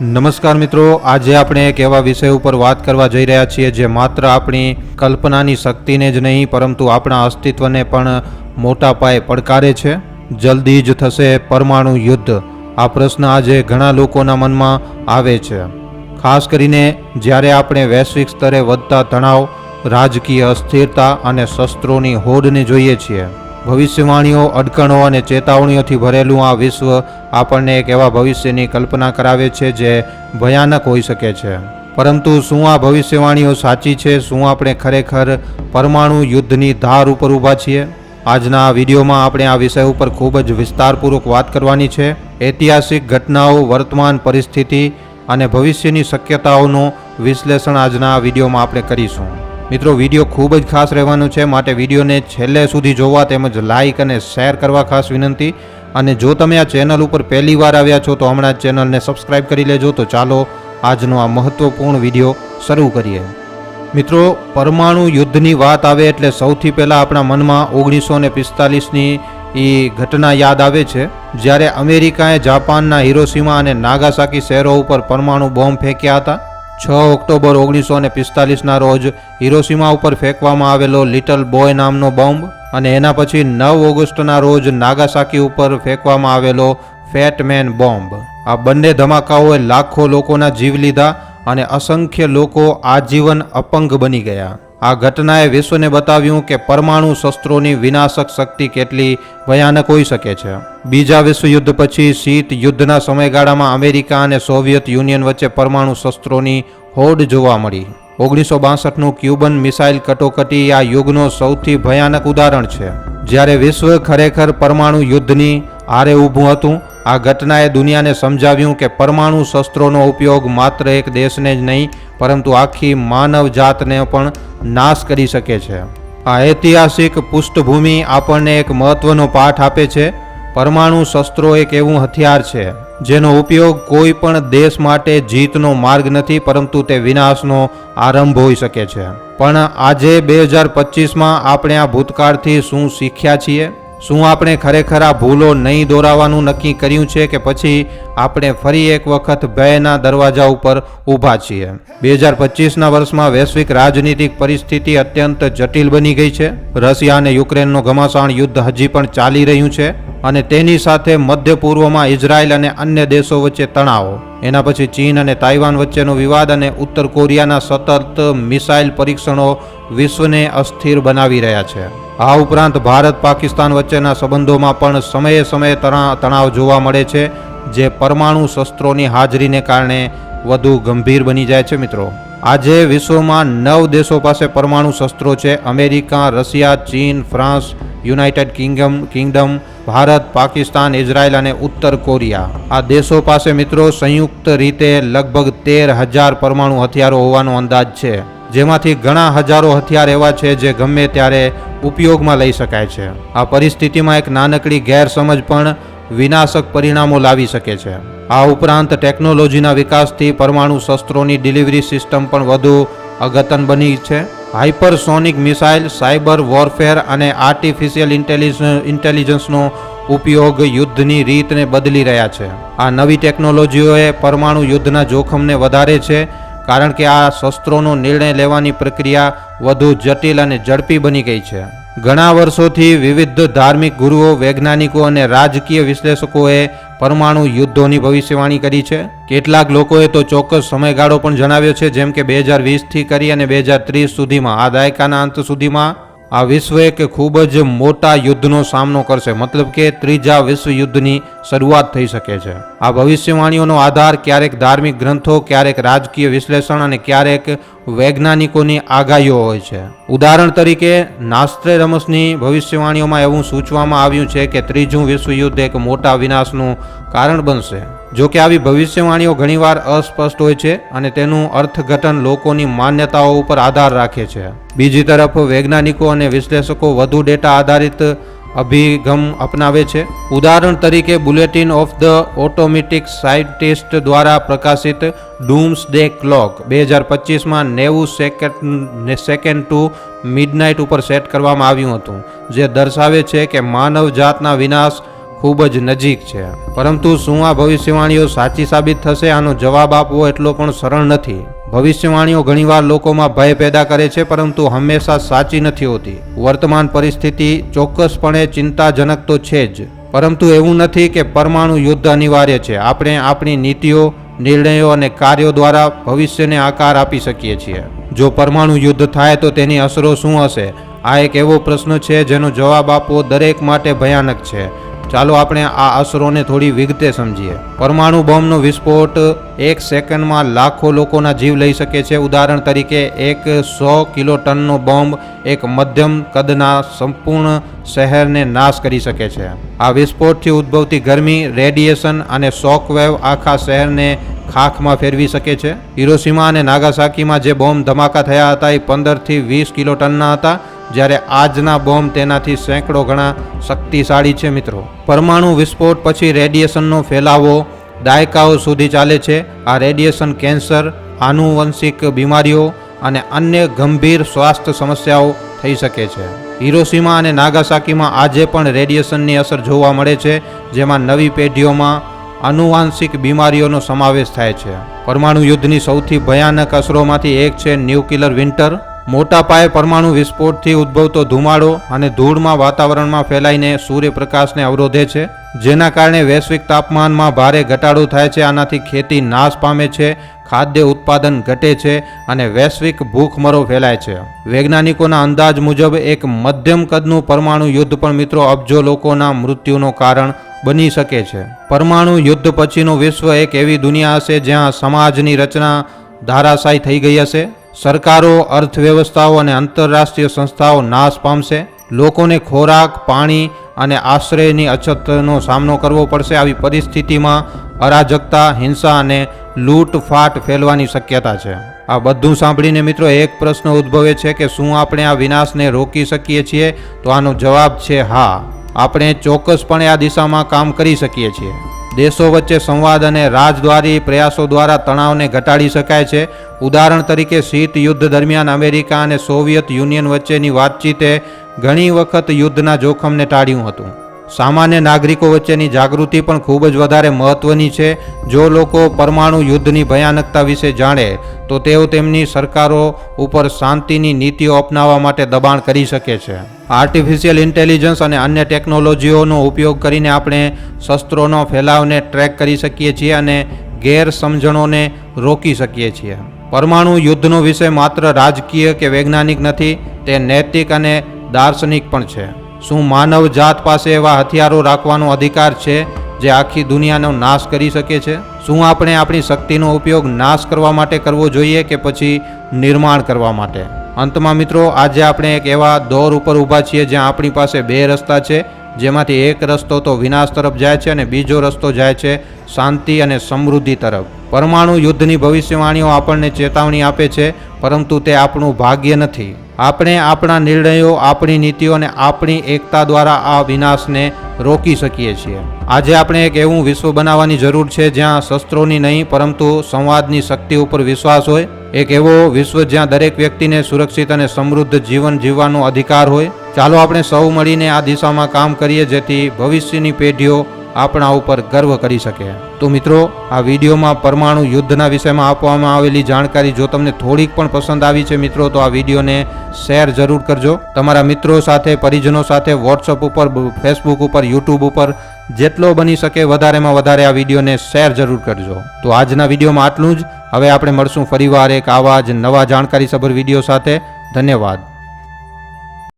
નમસ્કાર મિત્રો, આજે આપણે એક એવા વિષય ઉપર વાત કરવા જઈ રહ્યા છીએ જે માત્ર આપણી કલ્પનાની શક્તિને જ નહીં, પરંતુ આપણા અસ્તિત્વને પણ મોટા પાયે પડકારે છે. જલ્દી જ થશે પરમાણુ યુદ્ધ. આ પ્રશ્ન આજે ઘણા લોકોના મનમાં આવે છે. ખાસ કરીને જ્યારે આપણે વૈશ્વિક સ્તરે વધતા તણાવ, રાજકીય અસ્થિરતા અને શસ્ત્રોની હોડને જોઈએ છીએ. ભવિષ્યવાણીઓ, અડકણો અને ચેતવણીઓથી ભરેલું આ વિશ્વ આપણને એક એવા ભવિષ્યની કલ્પના કરાવે છે જે ભયાનક હોઈ શકે છે. પરંતુ શું આ ભવિષ્યવાણીઓ સાચી છે? શું આપણે ખરેખર પરમાણુ યુદ્ધની ધાર ઉપર ઊભા છીએ? આજના વિડીયોમાં આપણે આ વિષય ઉપર ખૂબ જ વિસ્તારપૂર્વક વાત કરવાની છે. ઐતિહાસિક ઘટનાઓ, વર્તમાન પરિસ્થિતિ અને ભવિષ્યની શક્યતાઓનું વિશ્લેષણ આજના વિડીયોમાં આપણે કરીશું. મિત્રો વીડિયો ખૂબ જ ખાસ રહેવાનો છે. માટે વિડીયોને છેલ્લે સુધી જોવા તેમજ લાઇક અને શેર કરવા ખાસ વિનંતી. અને જો તમે આ ચેનલ ઉપર પહેલી વાર આવ્યા છો, તો હમણાં ચેનલને સબસ્ક્રાઇબ કરી લેજો. તો ચાલો, આજનો આ મહત્વપૂર્ણ વીડિયો શરૂ કરીએ. મિત્રો, પરમાણુ યુદ્ધની વાત આવે એટલે સૌથી પહેલાં આપણા મનમાં ઓગણીસો ને પિસ્તાલીસની એ ઘટના યાદ આવે છે. જ્યારે અમેરિકાએ જાપાનના હિરોસીમા અને નાગાસાકી શહેરો ઉપર પરમાણુ બોમ્બ ફેંક્યા હતા. છ ઓક્ટોબર ઓગણીસો ને પિસ્તાલીસના રોજ હિરોસીમા ઉપર ફેંકવામાં આવેલો લિટલ બોય નામનો બોમ્બ અને એના પછી નવ ઓગસ્ટના રોજ નાગાસાકી ઉપર ફેંકવામાં આવેલો ફેટમેન બોમ્બ. આ બંને ધમાકાઓએ લાખો લોકોના જીવ લીધા અને અસંખ્ય લોકો આજીવન અપંગ બની ગયા. આ ઘટનાએ વિશ્વને બતાવ્યું કે પરમાણુ શસ્ત્રોની વિનાશક શક્તિ કેટલી ભયાનક હોઈ શકે છે. બીજા વિશ્વયુદ્ધ પછી શીત યુદ્ધના સમયગાળામાં અમેરિકા અને સોવિયત યુનિયન વચ્ચે પરમાણુ શસ્ત્રોની હોડ જોવા મળી. ઓગણીસો બાસઠનું ક્યુબન મિસાઇલ કટોકટી આ યુગનો સૌથી ભયાનક ઉદાહરણ છે. જ્યારે વિશ્વ ખરેખર પરમાણુ યુદ્ધની આરે ઊભું હતું, આ ઘટનાએ દુનિયાને સમજાવ્યું કે પરમાણુ શસ્ત્રોનો ઉપયોગ માત્ર એક દેશને જ નહીં પરંતુ આખી માનવ જાતને પણ નાશ કરી શકે છે. આ ઐતિહાસિક પૃષ્ઠભૂમિ આપણને એક મહત્વનો પાઠ આપે છે. પરમાણુ શસ્ત્રો એક એવું હથિયાર છે, જેનો ઉપયોગ કોઈ પણ દેશ માટે જીતનો માર્ગ નથી, પરંતુ તે વિનાશનો આરંભ હોઈ શકે છે. પણ આજે બે હજાર પચીસમાં આપણે આ ભૂતકાળથી શું શીખ્યા છીએ? શું આપણે ખરેખર આ ભૂલો નહીં દોરાવાનું નક્કી કર્યું છે કે પછી આપણે ફરી એક વખત ભયના દરવાજા ઉપર ઊભા છીએ? બે હજાર પચીસના વર્ષમાં વૈશ્વિક રાજનીતિક પરિસ્થિતિ અત્યંત જટિલ બની ગઈ છે. રશિયા અને યુક્રેનનો ઘમાસાણ યુદ્ધ હજી પણ ચાલી રહ્યું છે. અને તેની સાથે મધ્ય પૂર્વમાં ઇઝરાયલ અને અન્ય દેશો વચ્ચે તણાવો. એના પછી ચીન અને તાઇવાન વચ્ચેનો વિવાદ અને ઉત્તર કોરિયાના સતત મિસાઇલ પરીક્ષણો વિશ્વને અસ્થિર બનાવી રહ્યા છે. આ ઉપરાંત ભારત પાકિસ્તાન વચ્ચેના સંબંધોમાં પણ સમયે સમયે તણા- તણાવ જોવા મળે છે, જે પરમાણુ શસ્ત્રોની હાજરીને કારણે વધુ ગંભીર બની જાય છે મિત્રો. આજે વિશ્વમાં નવ દેશો પાસે પરમાણુ શસ્ત્રો છે. અમેરિકા, રશિયા, ચીન France United Kingdom Kingdom, Bharat, Pakistan, Israel અને ઉત્તર કોરિયા. આ દેશો પાસે મિત્રો સંયુક્ત રીતે લગભગ તેર હજાર પરમાણુ હથિયારો હોવાનો અંદાજ છે. જેમાંથી ઘણા હજારો હથિયાર એવા છે જે ગમે ત્યારે ઉપયોગમાં લઈ શકાય છે. આ પરિસ્થિતિમાં એક નાનકડી ગેરસમજ પણ વિનાશક પરિણામો લાવી શકે છે. આ ઉપરાંત ટેકનોલોજીના વિકાસથી પરમાણુ શસ્ત્રોની ડિલિવરી સિસ્ટમ પણ વધુ અગતન બની છે. હાઇપરસોનિક મિસાઇલ, સાયબર વોરફેર અને આર્ટિફિશિયલ ઇન્ટેલિજ ઇન્ટેલિજન્સનો ઉપયોગ યુદ્ધની રીતને બદલી રહ્યા છે. આ નવી ટેકનોલોજીઓએ પરમાણુ યુદ્ધના જોખમને વધારે છે, કારણ કે આ શસ્ત્રોનો નિર્ણય લેવાની પ્રક્રિયા વધુ જટિલ અને ઝડપી બની ગઈ છે. ઘણા વર્ષોથી વિવિધ ધાર્મિક ગુરુઓ, વૈજ્ઞાનિકો અને રાજકીય વિશ્લેષકોએ પરમાણુ યુદ્ધોની ભવિષ્યવાણી કરી છે. કેટલાક લોકોએ તો ચોક્કસ સમયગાળો પણ જણાવ્યો છે, જેમ કે બે હજાર વીસથી કરી અને બે હજાર ત્રીસ સુધીમાં. આ દાયકાના અંત સુધીમાં આ વિશ્વ એક ખૂબ જ મોટા યુદ્ધનો સામનો કરશે. મતલબ કે ત્રીજા વિશ્વ યુદ્ધની શરૂઆત થઈ શકે છે. આ ભવિષ્યવાણીઓનો આધાર ક્યારેક ધાર્મિક ગ્રંથો, ક્યારેક રાજકીય વિશ્લેષણ અને ક્યારેક વૈજ્ઞાનિકોની આગાહીઓ હોય છે. ઉદાહરણ તરીકે નાસ્ત્રેરમસની ભવિષ્યવાણીઓમાં એવું સૂચવામાં આવ્યું છે કે ત્રીજું વિશ્વયુદ્ધ એક મોટા વિનાશનું કારણ બનશે. જો કે આવી ભવિષ્યવાણીઓ ઘણીવાર અસ્પષ્ટ હોય છે અને તેનું અર્થઘટન લોકોની માન્યતાઓ ઉપર આધાર રાખે છે. બીજી તરફ, વૈજ્ઞાનિકો અને વિશ્લેષકો વધુ ડેટા આધારિત અભિગમ અપનાવે છે. ઉદાહરણ તરીકે, bulletin of the automatic scientist દ્વારા પ્રકાશિત ડૂમ્સ ડે ક્લોક બે હજાર પચીસમાં નેવું સેકન્ડ સેકન્ડ ટુ મિડનાઇટ ઉપર સેટ કરવામાં આવ્યું હતું, જે દર્શાવે છે કે માનવ જાતના વિનાશ ખૂબ જ નજીક છે. પરંતુ શું આ ભવિષ્યવાણીઓ સાચી સાબિત થશે? આનો જવાબ આપવો એટલો પણ સરળ નથી. ભવિષ્યવાણીઓ ઘણીવાર લોકોમાં ભય પેદા કરે છે, પરંતુ હંમેશા સાચી નથી હોતી. વર્તમાન પરિસ્થિતિ ચોક્કસપણે ચિંતાજનક તો છે જ. પરંતુ એવું નથી કે પરમાણુ યુદ્ધ અનિવાર્ય છે. આપણે આપણી નીતિઓ, નિર્ણયો અને કાર્યો દ્વારા ભવિષ્યને આકાર આપી શકીએ છીએ. જો પરમાણુ યુદ્ધ થાય તો તેની અસરો શું હશે? આ એક એવો પ્રશ્ન છે જેનો જવાબ આપવો દરેક માટે ભયાનક છે. ચાલો આપણે આ અસરોને થોડી વિગતે સમજીએ. પરમાણુ બોમ્બનો વિસ્ફોટ એક સેકન્ડમાં લાખો લોકોના જીવ લઈ શકે છે. ઉદાહરણ તરીકે, એક સો કિલો ટનનો બોમ્બ એક મધ્યમ કદના સંપૂર્ણ શહેરને નાશ કરી શકે છે. આ વિસ્ફોટથી ઉદ્ભવતી ગરમી, રેડિયેશન અને શોકવેવ આખા શહેરને ખાખમાં ફેરવી શકે છે. હિરોસીમા અને નાગાસાકીમાં જે બોમ્બ ધમાકા થયા હતા, એ પંદરથી વીસ કિલો ટનના હતા. જ્યારે આજના બોમ્બ તેનાથી સેંકડો ગણા શક્તિશાળી છે મિત્રો. પરમાણુ વિસ્ફોટ પછી રેડિયેશનનો ફેલાવો દાયકાઓ સુધી ચાલે છે. આ રેડિયેશન કેન્સર, આનુવંશિક બીમારીઓ અને અન્ય ગંભીર સ્વાસ્થ્ય સમસ્યાઓ થઈ શકે છે. હિરોસીમા અને નાગાસાકીમાં આજે પણ રેડિયેશનની અસર જોવા મળે છે, જેમાં નવી પેઢીઓમાં આનુવાંશિક બીમારીઓનો સમાવેશ થાય છે. પરમાણુ યુદ્ધની સૌથી ભયાનક અસરોમાંથી એક છે ન્યુક્લિયર વિન્ટર. મોટા પાયે પરમાણુ વિસ્ફોટથી ઉદ્ભવતો ધુમાડો અને ધૂળમાં વાતાવરણમાં ફેલાઈને સૂર્યપ્રકાશને અવરોધે છે, જેના કારણે વૈશ્વિક તાપમાનમાં ભારે ઘટાડો થાય છે, આનાથી ખેતી નાશ પામે છે, ખાદ્ય ઉત્પાદન ઘટે છે અને વૈશ્વિક ભૂખમરો ફેલાય છે. વૈજ્ઞાનિકોના અંદાજ મુજબ એક મધ્યમ કદનું પરમાણુ યુદ્ધ પણ મિત્રો અબજો લોકોના મૃત્યુનો કારણ બની શકે છે. પરમાણુ યુદ્ધ પછીનું વિશ્વ એક એવી દુનિયા હશે જ્યાં સમાજની રચના ધારાશાયી થઈ ગઈ હશે? સરકારો, અર્થવ્યવસ્થાઓ અને આંતરરાષ્ટ્રીય સંસ્થાઓ નાશ પામશે. લોકોને ખોરાક, પાણી અને આશ્રયની અછતનો સામનો કરવો પડશે. આવી પરિસ્થિતિમાં અરાજકતા, હિંસા અને લૂંટફાટ ફેલવાની શક્યતા છે. આ બધું સાંભળીને મિત્રો એક પ્રશ્ન ઉદ્ભવે છે કે શું આપણે આ વિનાશને રોકી શકીએ છીએ? તો આનો જવાબ છે હા. આપણે ચોક્કસપણે આ દિશામાં કામ કરી શકીએ છીએ. દેશો વચ્ચે સંવાદ અને રાજદ્વારી પ્રયાસો દ્વારા તણાવને ઘટાડી શકાય છે. ઉદાહરણ તરીકે શીત યુદ્ધ દરમિયાન અમેરિકા અને સોવિયત યુનિયન વચ્ચેની વાતચીતે ઘણી વખત યુદ્ધના જોખમને ટાળ્યું હતું. સામાન્ય નાગરિકો વચ્ચેની જાગૃતિ પણ ખૂબ જ વધારે મહત્વની છે. જો લોકો પરમાણુ યુદ્ધની ભયાનકતા વિશે જાણે, તો તેઓ તેમની સરકારો ઉપર શાંતિની નીતિઓ અપનાવવા માટે દબાણ કરી શકે છે. આર્ટિફિશિયલ ઇન્ટેલિજન્સ અને અન્ય ટેકનોલોજીઓનો ઉપયોગ કરીને આપણે શસ્ત્રોનો ફેલાવને ટ્રેક કરી શકીએ છીએ અને ગેરસમજણોને રોકી શકીએ છીએ. પરમાણુ યુદ્ધનો વિષય માત્ર રાજકીય કે વૈજ્ઞાનિક નથી, તે નૈતિક અને દાર્શનિક પણ છે. શું માનવ જાત પાસે એવા હથિયારો રાખવાનો અધિકાર છે જે આખી દુનિયાનો નાશ કરી શકે છે? શું આપણે આપણી શક્તિનો ઉપયોગ નાશ કરવા માટે કરવો જોઈએ કે પછી નિર્માણ કરવા માટે? અંતમાં મિત્રો, આજે આપણે એક એવા દોર ઉપર ઊભા છીએ જ્યાં આપણી પાસે બે રસ્તા છે. જેમાંથી એક રસ્તો તો વિનાશ તરફ જાય છે અને બીજો રસ્તો જાય છે શાંતિ અને સમૃદ્ધિ તરફ. પરમાણુ યુદ્ધની ભવિષ્યવાણીઓ આપણને ચેતવણી આપે છે, પરંતુ તે આપણું ભાગ્ય નથી. આપણે આપણા નિર્ણયો, આપણી નીતિઓ અને આપણી એકતા દ્વારા આ વિનાશને રોકી શકીએ છીએ. આજે આપણે એક એવું વિશ્વ બનાવવાની જરૂર છે જ્યાં શસ્ત્રોની નહીં, પરંતુ સંવાદની શક્તિ ઉપર વિશ્વાસ હોય. એક એવો વિશ્વ જ્યાં દરેક વ્યક્તિને સુરક્ષિત અને સમૃદ્ધ જીવન જીવવાનો અધિકાર હોય. ચાલો આપણે સૌ મળીને આ દિશામાં કામ કરીએ જેથી ભવિષ્યની પેઢીઓ આપણા ઉપર ગર્વ કરી શકે. તો મિત્રો, આ વિડીયોમાં પરમાણુ યુદ્ધના વિષયમાં આપવામાં આવેલી જાણકારી જો તમને થોડીક પણ પસંદ આવી છે મિત્રો, તો આ વિડીયોને શેર જરૂર કરજો. તમારા મિત્રો સાથે, પરિજનો સાથે, વોટ્સઅપ ઉપર ફેસબુક ઉપર, યુટ્યુબ ઉપર, જેટલો બની શકે વધારેમાં વધારે આ વિડીયોને શેર જરૂર કરજો. તો આજના વિડીયોમાં આટલું જ. હવે આપણે મળશું ફરીવાર એક આવા જ નવા જાણકારીસભર વીડિયો સાથે. ધન્યવાદ.